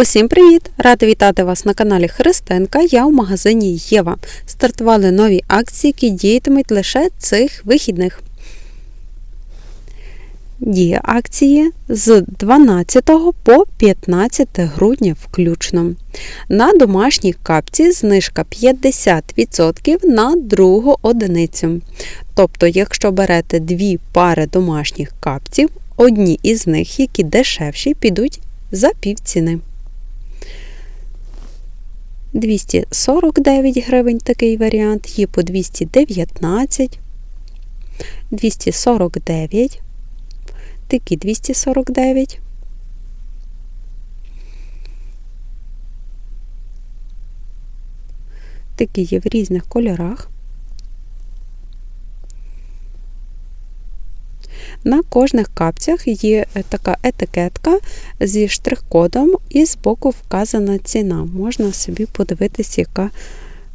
Усім привіт! Рада вітати вас на каналі Христинка. Я в магазині Єва. Стартували нові акції, які діятимуть лише цих вихідних. Діє акції з 12 по 15 грудня включно. На домашній капці знижка 50% на другу одиницю. Тобто, якщо берете дві пари домашніх капців, одні із них, які дешевші, підуть за півціни. 249 гривень такий варіант, є по 219, 249, такі 249. Такі є в різних кольорах. На кожних капцях є е, така етикетка зі штрих-кодом, і збоку вказана ціна. Можна собі подивитися, яка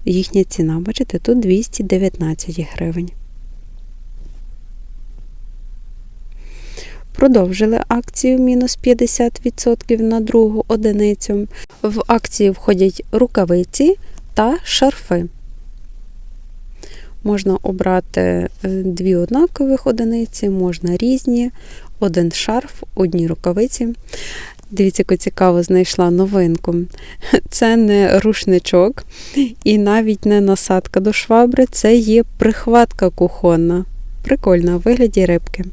їхня ціна. Бачите, тут 219 гривень. Продовжили акцію мінус 50% на другу одиницю. В акцію входять рукавиці та шарфи. Можна обрати е, дві однакових одиниці, можна різні, один шарф, одні рукавиці. Дивіться, яку цікаво знайшла новинку. Це не рушничок і навіть не насадка до швабри, це є прихватка кухонна. Прикольна, у вигляді рибки.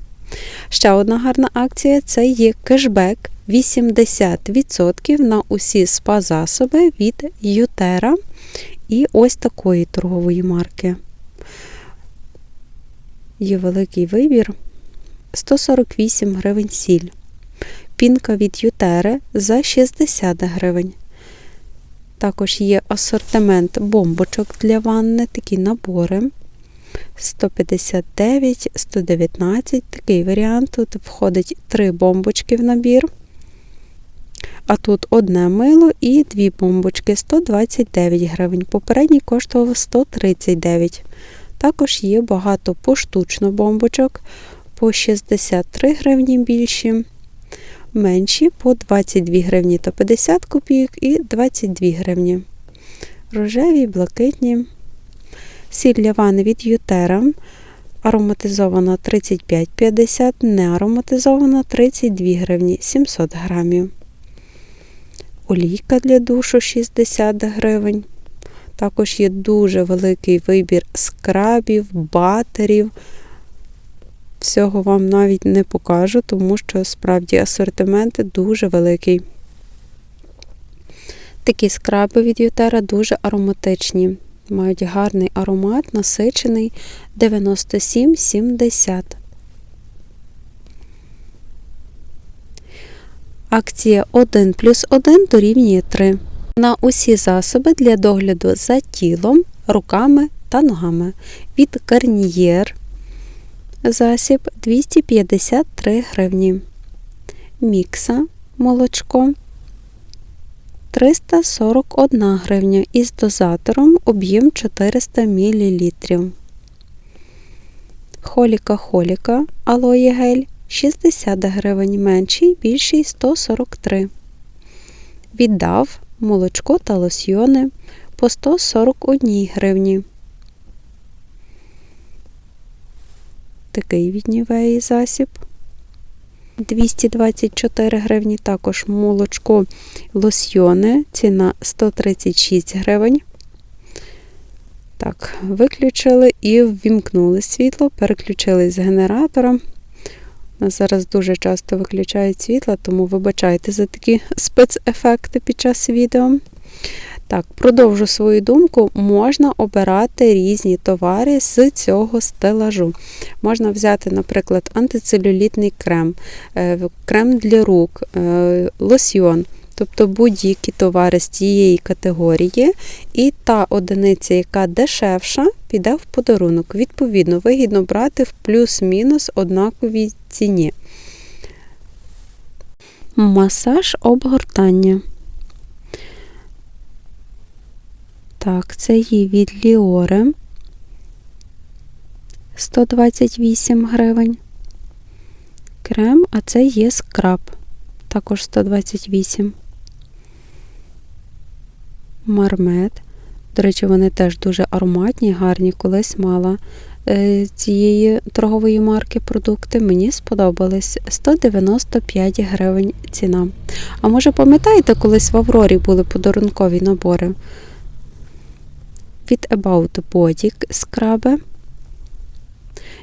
Ще одна гарна акція це є кешбек 80% на усі спа-засоби від Ютера і ось такої торгової марки. Є великий вибір 148 гривень сіль. Пінка від Ютери за 60 гривень. Також є асортимент бомбочок для ванни, такі набори. 159, 119, такий варіант. Тут входить 3 бомбочки в набір. А тут одне мило і дві бомбочки 129 гривень. Попередній коштував 139 також є багато поштучно бомбочок по 63 гривні більші, менші по 22 гривні та 50 копійок і 22 гривні. Рожеві, блакитні. Сіль для від Ютера. Ароматизована 35,50, не ароматизована 32 гривні 700 грамів. Олійка для душу 60 гривень. Також є дуже великий вибір скрабів, батерів. Всього вам навіть не покажу, тому що справді асортимент дуже великий. Такі скраби від Ютера дуже ароматичні. Мають гарний аромат, насичений 97,70. Акція 1 плюс 1 дорівнює 3 на усі засоби для догляду за тілом, руками та ногами від Гарнієр засіб 253 гривні. Мікса молочко 341 гривня із дозатором об'єм 400 мл. Холіка холіка алоє гель 60 гривень менший, більший 143. Віддав молочко та лосьйони по 141 гривні. Такий від засіб. 224 гривні також молочко лосьйони, ціна 136 гривень. Так, виключили і ввімкнули світло, переключили з генератора. У нас зараз дуже часто виключають світла, тому вибачайте за такі спецефекти під час відео. Так, продовжу свою думку, можна обирати різні товари з цього стелажу. Можна взяти, наприклад, антицелюлітний крем, е, крем для рук, е, лосьйон. Тобто будь-які товари з цієї категорії, і та одиниця, яка дешевша, піде в подарунок. Відповідно, вигідно брати в плюс-мінус однаковій ціні. Масаж обгортання. Так, це є від Ліоре 128 гривень. Крем, а це є скраб, також 128 мармет. До речі, вони теж дуже ароматні, гарні. Колись мала е, цієї торгової марки продукти. Мені сподобались 195 гривень ціна. А може, пам'ятаєте, колись в Аврорі були подарункові набори? Від About Body скраби.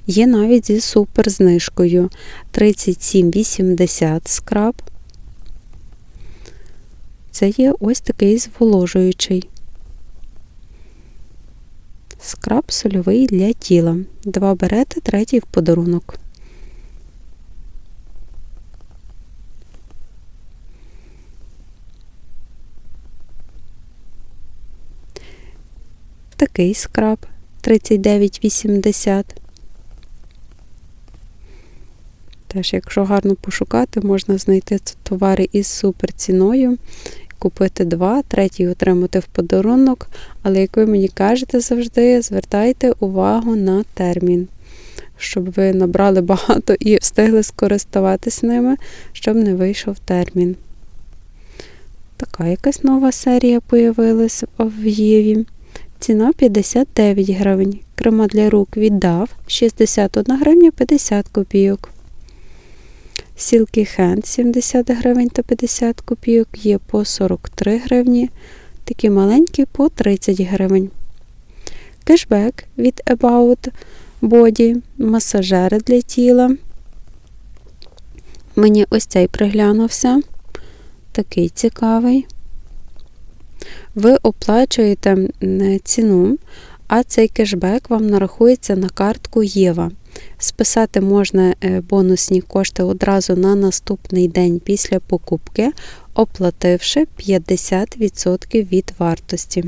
Є навіть зі супер знижкою 37,80 скраб. Це є ось такий зволожуючий. Скраб сольовий для тіла. Два берете, третій в подарунок. Такий скраб 39,80. Теж, якщо гарно пошукати, можна знайти товари із суперціною, купити два, третій отримати в подарунок. Але, як ви мені кажете завжди, звертайте увагу на термін, щоб ви набрали багато і встигли скористуватись ними, щоб не вийшов термін. Така якась нова серія появилась в Єві. Ціна 59 гривень. Крема для рук віддав 61 гривня 50 копійок. Сілки Хенд 70 гривень та 50 копійок є по 43 гривні, такі маленькі по 30 гривень. Кешбек від About Body, масажери для тіла. Мені ось цей приглянувся. Такий цікавий. Ви оплачуєте ціну, а цей кешбек вам нарахується на картку Єва. Списати можна е, бонусні кошти одразу на наступний день після покупки, оплативши 50% від вартості.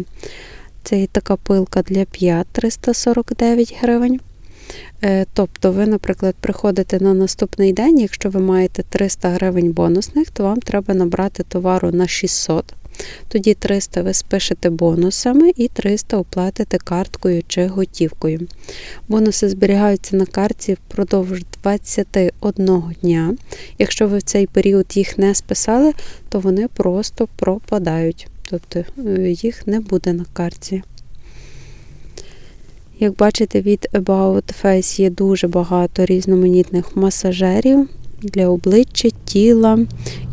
Це така пилка для 5 349 гривень. Е, тобто, ви, наприклад, приходите на наступний день, якщо ви маєте 300 гривень бонусних, то вам треба набрати товару на 600 тоді 300 ви спишете бонусами і 300 оплатите карткою чи готівкою. Бонуси зберігаються на карті впродовж 21 дня. Якщо ви в цей період їх не списали, то вони просто пропадають. Тобто е, їх не буде на карті. Як бачите, від About Face є дуже багато різноманітних масажерів для обличчя, тіла,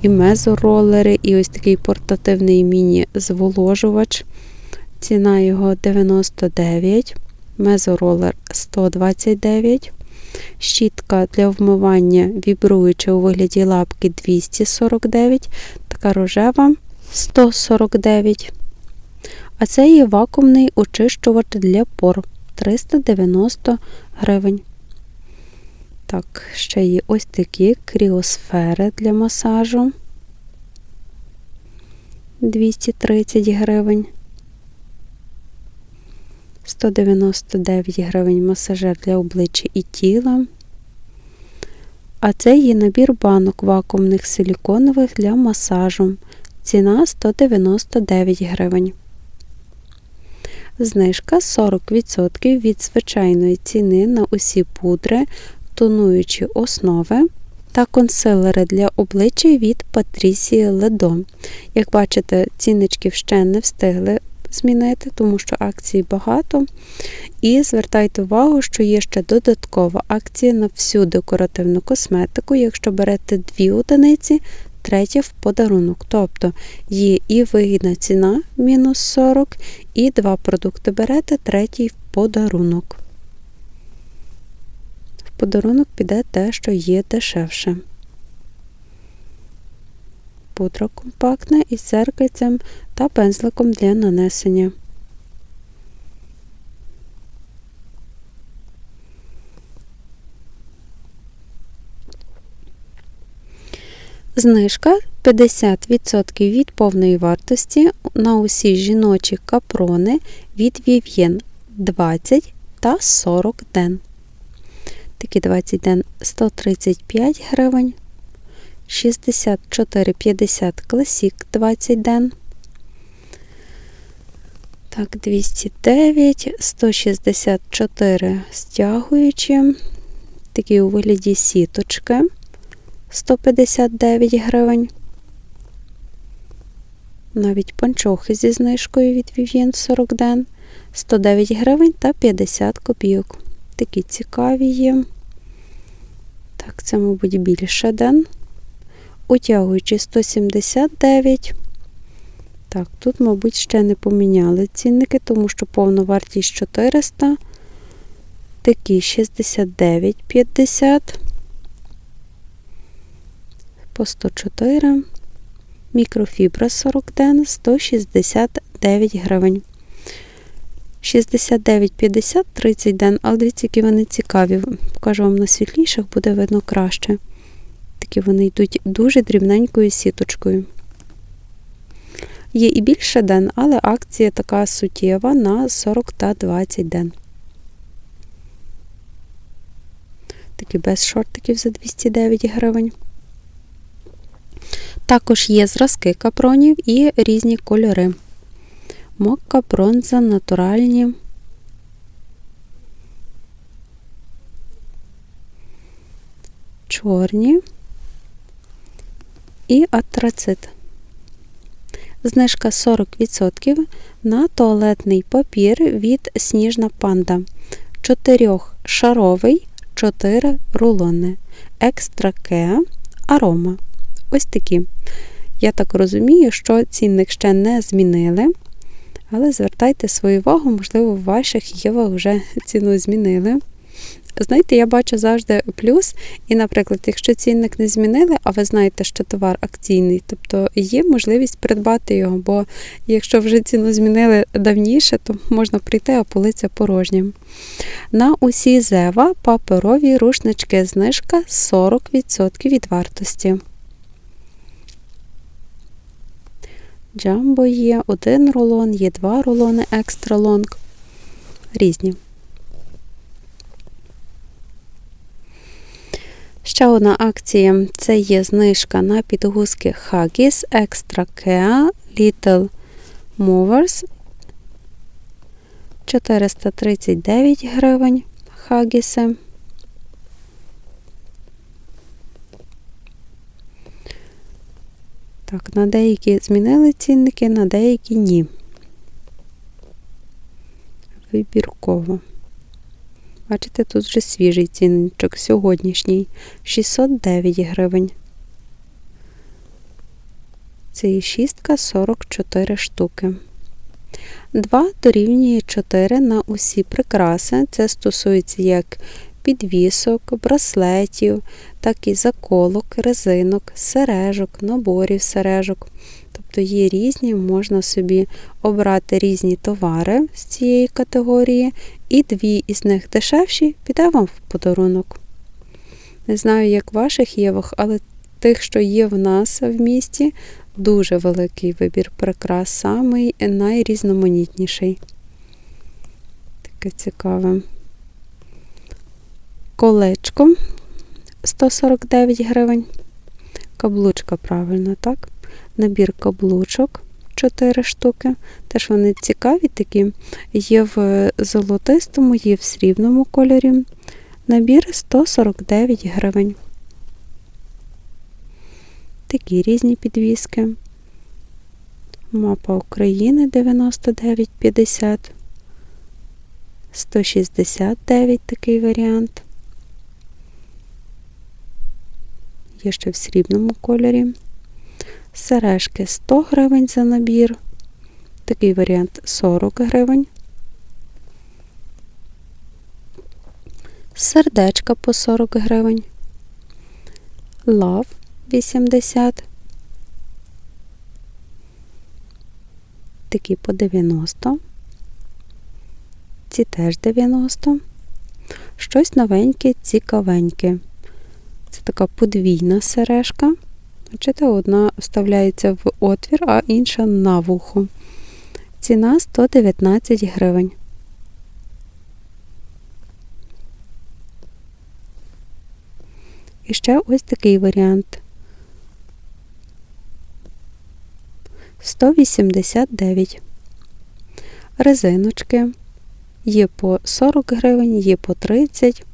і мезоролери, і ось такий портативний міні-зволожувач. Ціна його 99, мезоролер 129. Щітка для вмивання вібруюча у вигляді лапки 249, така рожева 149. А це є вакуумний очищувач для пор 390 гривень. Так, ще є ось такі кріосфери для масажу 230 гривень. 199 гривень масажер для обличчя і тіла. А це є набір банок вакуумних силіконових для масажу. Ціна 199 гривень. Знижка 40% від звичайної ціни на усі пудри тонуючі основи та консилери для обличчя від Патрісії Ледо. Як бачите, цінничків ще не встигли змінити, тому що акцій багато. І звертайте увагу, що є ще додаткова акція на всю декоративну косметику. Якщо берете дві одиниці, третя в подарунок. Тобто є і вигідна ціна мінус 40, і два продукти берете, третій в подарунок подарунок піде те, що є дешевше. Пудра компактна із зеркальцем та пензликом для нанесення. Знижка 50% від повної вартості на усі жіночі капрони від Vivien 20 та 40 ден. Такі 20 ден 135 гривень. 64,50 класік 20 ден. Так, 209, 164 стягуючі. Такі у вигляді сіточки 159 гривень. Навіть панчохи зі знижкою від Vivien 40 ден 109 гривень та 50 копійок. Такі цікаві є. Так, це, мабуть, більше ден. Утягуючи 179. Так, тут, мабуть, ще не поміняли цінники, тому що повна вартість 400. Такі 69,50. По 104. Мікрофібра 40 ден 169 гривень. 69,50 30 ден, але дивіться, які вони цікаві. Покажу вам на світліших, буде видно краще. Такі вони йдуть дуже дрібненькою сіточкою. Є і більше ден, але акція така суттєва на 40 та 20 ден. Такі без шортиків за 209 гривень. Також є зразки капронів і різні кольори. Мокка, бронза, натуральні. Чорні і атрацит. Знижка 40% на туалетний папір від Сніжна панда. Чотирьохшаровий, 4 рулони. Екстраке арома. Ось такі. Я так розумію, що цінник ще не змінили. Але звертайте свою увагу, можливо, в ваших євах вже ціну змінили. Знаєте, я бачу завжди плюс, і, наприклад, якщо цінник не змінили, а ви знаєте, що товар акційний, тобто є можливість придбати його, бо якщо вже ціну змінили давніше, то можна прийти, а полиця порожня. На усі зева паперові рушнички знижка 40% від вартості. Джамбо є один рулон, є два рулони екстра лонг. Різні. Ще одна акція це є знижка на підгузки Haggis Extra Kea Little Movers 439 гривень Хагіси. Так, на деякі змінили цінники, на деякі ні. Вибірково. Бачите, тут вже свіжий цінничок, сьогоднішній 609 гривень. Це і шістка 44 штуки. 2 дорівнює 4 на усі прикраси. Це стосується як підвісок, браслетів, так і заколок, резинок, сережок, наборів сережок. Тобто є різні, можна собі обрати різні товари з цієї категорії, і дві із них дешевші піде вам в подарунок. Не знаю, як ваших євах, але тих, що є в нас в місті, дуже великий вибір прикрас, самий найрізноманітніший. Таке цікаве. Колечко 149 гривень. Каблучка, правильно, так? Набір каблучок 4 штуки. Теж вони цікаві такі. Є в золотистому, є в срібному кольорі. Набір 149 гривень. Такі різні підвіски. Мапа України 99,50. 169 такий варіант. Є ще в срібному кольорі. Сережки 100 гривень за набір. Такий варіант 40 гривень. Сердечка по 40 гривень. Лав 80. Такі по 90. Ці теж 90. Щось новеньке, цікавеньке. Це така подвійна сережка. Бачите, одна вставляється в отвір, а інша на вухо. Ціна 119 гривень. І ще ось такий варіант. 189. Резиночки. Є по 40 гривень, є по 30.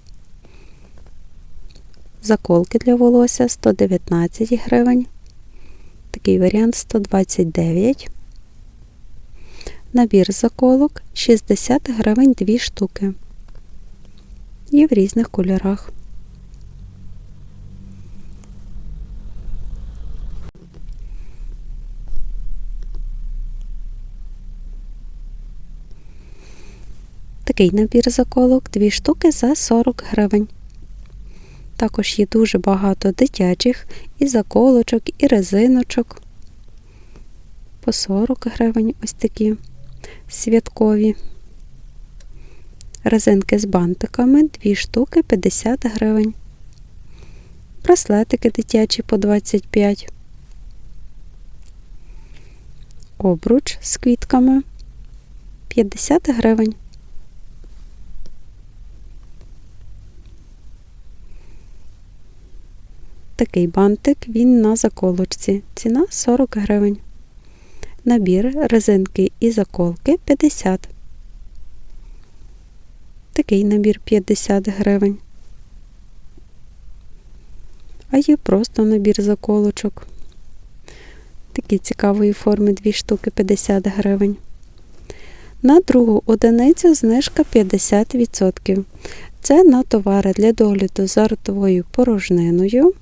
Заколки для волосся 119 гривень. Такий варіант 129. Набір заколок 60 гривень 2 штуки. Є в різних кольорах. Такий набір заколок 2 штуки за 40 гривень. Також є дуже багато дитячих і заколочок, і резиночок. По 40 гривень ось такі святкові. Резинки з бантиками 2 штуки 50 гривень. Браслетики дитячі по 25. Обруч з квітками 50 гривень. Такий бантик, він на заколочці. Ціна 40 гривень. Набір резинки і заколки 50. Такий набір 50 гривень. А є просто набір заколочок. Такі цікавої форми 2 штуки 50 гривень. На другу одиницю знижка 50%. Це на товари для догляду за ротовою порожниною.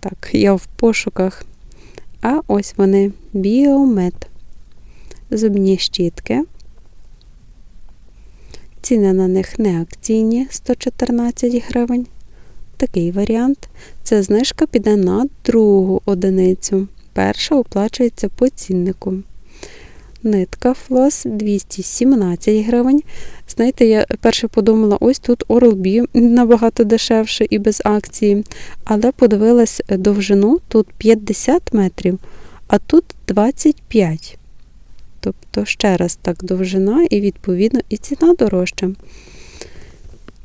Так, я в пошуках. А ось вони біомет. Зубні щітки. Ціни на них не акційні 114 гривень. Такий варіант. Ця знижка піде на другу одиницю. Перша оплачується по ціннику. Нитка флос 217 гривень. Знаєте, я перше подумала, ось тут Oral-B набагато дешевше і без акції. Але подивилась довжину, тут 50 метрів, а тут 25. Тобто, ще раз так довжина, і, відповідно, і ціна дорожча.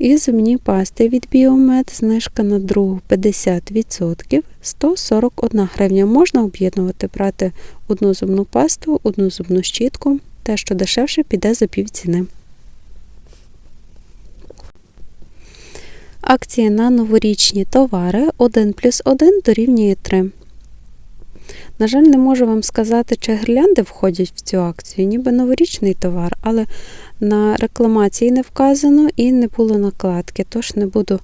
І зубні пасти від Біомед, знижка на другу 50%, 141 гривня. Можна об'єднувати, брати одну зубну пасту, одну зубну щітку. Те, що дешевше, піде за півціни. Акція на новорічні товари 1 плюс 1 дорівнює 3. На жаль, не можу вам сказати, чи гірлянди входять в цю акцію, ніби новорічний товар, але на рекламації не вказано і не було накладки, тож не буду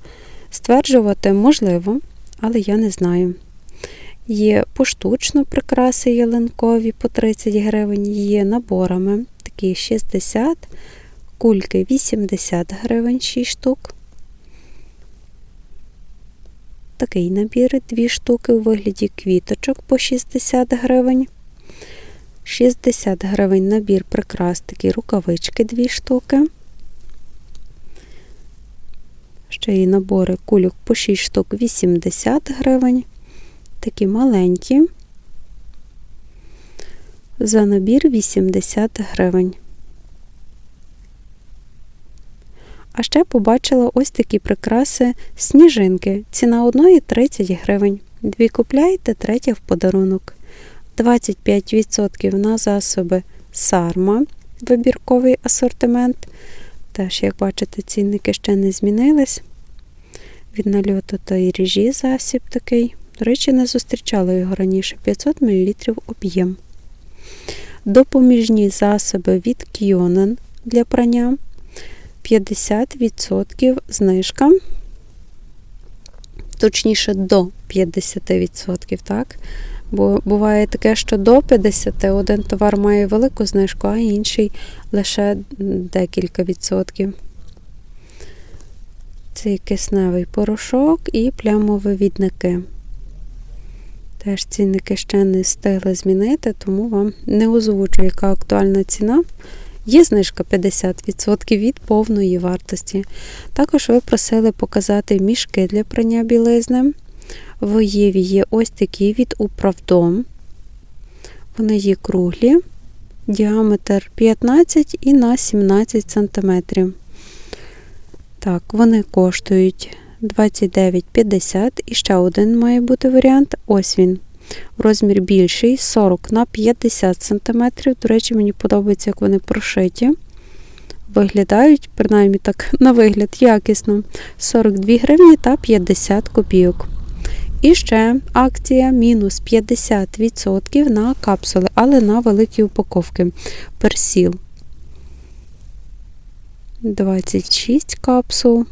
стверджувати, можливо, але я не знаю. Є поштучно прикраси ялинкові по 30 гривень, є наборами такі 60, кульки 80 гривень 6 штук. Такий набір, дві штуки у вигляді квіточок по 60 гривень. 60 гривень набір прикрас такі рукавички дві штуки. Ще є набори кульок по 6 штук 80 гривень. Такі маленькі. За набір 80 гривень. А ще побачила ось такі прикраси сніжинки. Ціна одної 30 гривень. Дві купляєте, третя в подарунок. 25% на засоби сарма, вибірковий асортимент. Теж, як бачите, цінники ще не змінились. Від нальоту та і ріжі засіб такий. До речі, не зустрічала його раніше 500 мл об'єм. Допоміжні засоби від Kionen для прання. 50% знижка, точніше, до 50%, так? Бо буває таке, що до 50 один товар має велику знижку, а інший лише декілька відсотків. Цей кисневий порошок і плямові відники. Теж цінники ще не встигли змінити, тому вам не озвучу, яка актуальна ціна. Є знижка 50% від повної вартості. Також ви просили показати мішки для прання білизни. В Єві є ось такі від управдом. Вони є круглі, діаметр 15 і на 17 см. Так, вони коштують 29,50 і ще один має бути варіант. Ось він. Розмір більший, 40 на 50 см. До речі, мені подобається, як вони прошиті. Виглядають, принаймні так, на вигляд, якісно. 42 гривні та 50 копійок. І ще акція мінус 50% на капсули, але на великі упаковки. Персіл 26 капсул,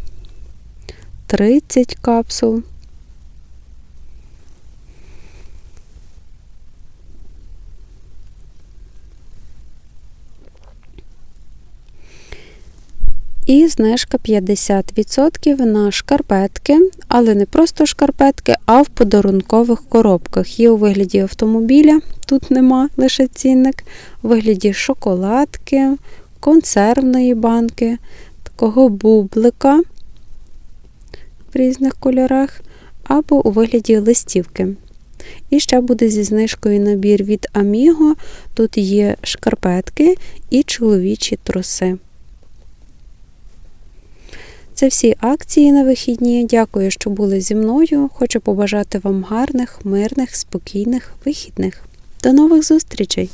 30 капсул. І знижка 50% на шкарпетки, але не просто шкарпетки, а в подарункових коробках. Є у вигляді автомобіля, тут нема лише цінник, у вигляді шоколадки, консервної банки, такого бублика в різних кольорах, або у вигляді листівки. І ще буде зі знижкою набір від Amigo. Тут є шкарпетки і чоловічі труси. Це всі акції на вихідні. Дякую, що були зі мною. Хочу побажати вам гарних, мирних, спокійних вихідних. До нових зустрічей!